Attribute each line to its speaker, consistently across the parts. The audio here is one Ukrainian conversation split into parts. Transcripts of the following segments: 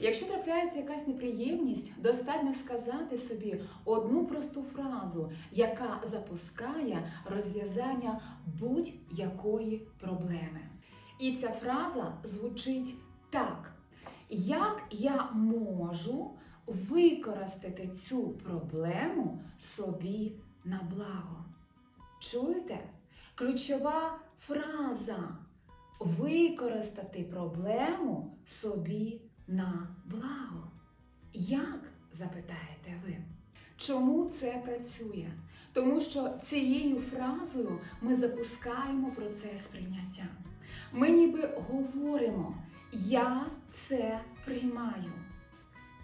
Speaker 1: Якщо трапляється якась неприємність, достатньо сказати собі одну просту фразу, яка запускає розв'язання будь-якої проблеми. І ця фраза звучить так: як я можу використати цю проблему собі на благо? Чуєте? Ключова фраза використати проблему собі на благо. Як запитаєте ви? Чому це працює? Тому що цією фразою ми запускаємо процес прийняття. Ми ніби говоримо, я це приймаю.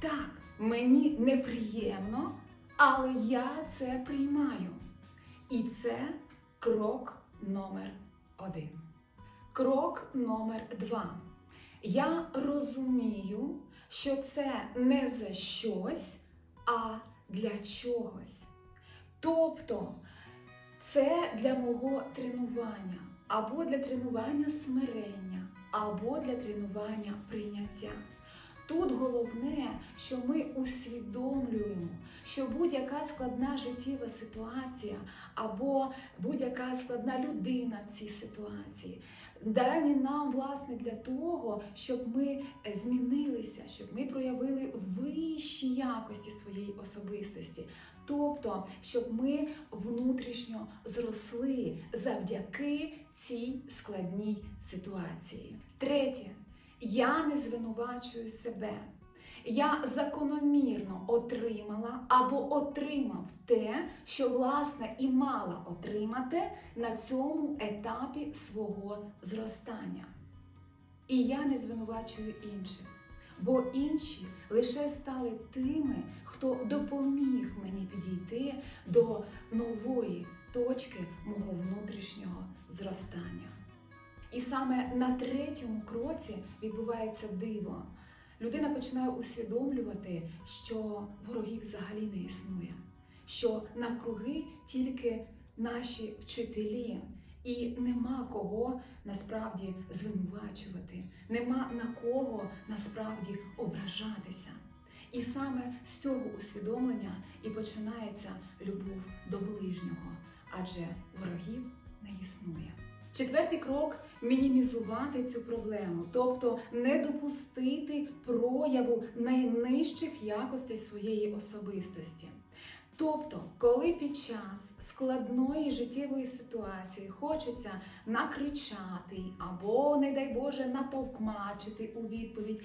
Speaker 1: Так, мені неприємно, але я це приймаю. І це крок номер один. Крок номер два. Я розумію, що це не за щось, а для чогось. Тобто це для мого тренування, або для тренування смирення, або для тренування прийняття. Тут головне, що ми усвідомлюємо, що будь-яка складна життєва ситуація або будь-яка складна людина в цій ситуації дані нам власне для того, щоб ми е, змінилися, щоб ми проявили вищі якості своєї особистості. Тобто, щоб ми внутрішньо зросли завдяки цій складній ситуації. Третє, я не звинувачую себе. Я закономірно отримала або отримав те, що власне і мала отримати на цьому етапі свого зростання. І я не звинувачую інших, бо інші лише стали тими, хто допоміг мені підійти до нової точки мого внутрішнього зростання. І саме на третьому кроці відбувається диво. Людина починає усвідомлювати, що ворогів взагалі не існує, що навкруги тільки наші вчителі, і нема кого насправді звинувачувати, нема на кого насправді ображатися. І саме з цього усвідомлення і починається любов до ближнього, адже ворогів не існує. Четвертий крок мінімізувати цю проблему, тобто не допустити прояву найнижчих якостей своєї особистості. Тобто, коли під час складної життєвої ситуації хочеться накричати або, не дай Боже, натовкмачити у відповідь,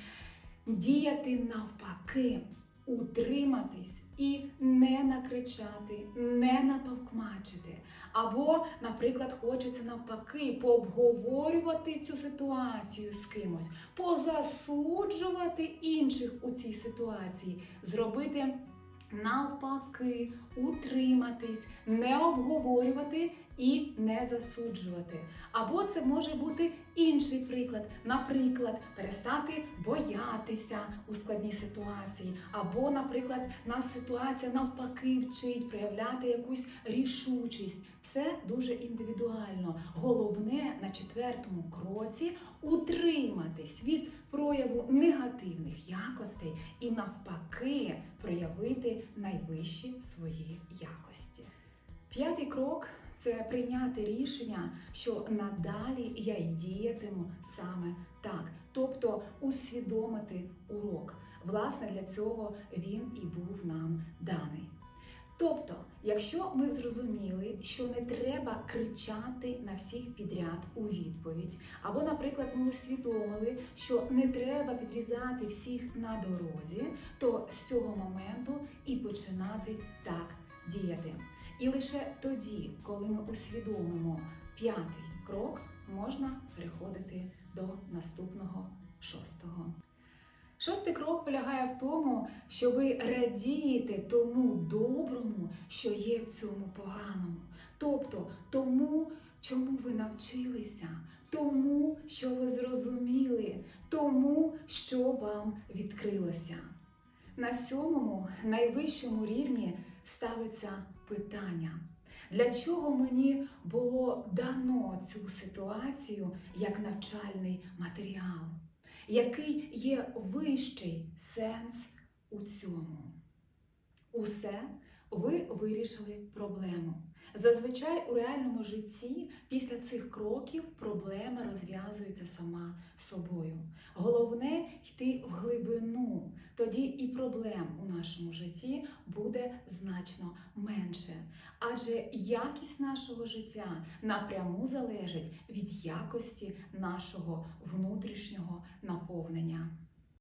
Speaker 1: діяти навпаки, утриматись і не накричати, не натовкмачити. Або, наприклад, хочеться навпаки пообговорювати цю ситуацію з кимось, позасуджувати інших у цій ситуації, зробити навпаки, утриматись, не обговорювати і не засуджувати. Або це може бути інший приклад, наприклад, перестати боятися у складній ситуації, або, наприклад, нас ситуація навпаки вчить проявляти якусь рішучість. Все дуже індивідуально. Головне на четвертому кроці утриматись від прояву негативних якостей і навпаки проявити найвищі свої якості. П'ятий крок це прийняти рішення, що надалі я й діятиму саме так, тобто усвідомити урок. Власне, для цього він і був нам даний. Тобто, якщо ми зрозуміли, що не треба кричати на всіх підряд у відповідь, або, наприклад, ми усвідомили, що не треба підрізати всіх на дорозі, то з цього моменту починати так діяти. І лише тоді, коли ми усвідомимо п'ятий крок, можна переходити до наступного шостого. Шостий крок полягає в тому, що ви радієте тому доброму, що є в цьому поганому. Тобто тому, чому ви навчилися, тому, що ви зрозуміли, тому, що вам відкрилося. На сьомому найвищому рівні ставиться питання. Для чого мені було дано цю ситуацію як навчальний матеріал? Який є вищий сенс у цьому? Усе ви вирішили проблему. Зазвичай у реальному житті після цих кроків проблема розв'язується сама собою. Головне йти в глибину, тоді і проблем у нашому житті буде значно менше. Адже якість нашого життя напряму залежить від якості нашого внутрішнього наповнення.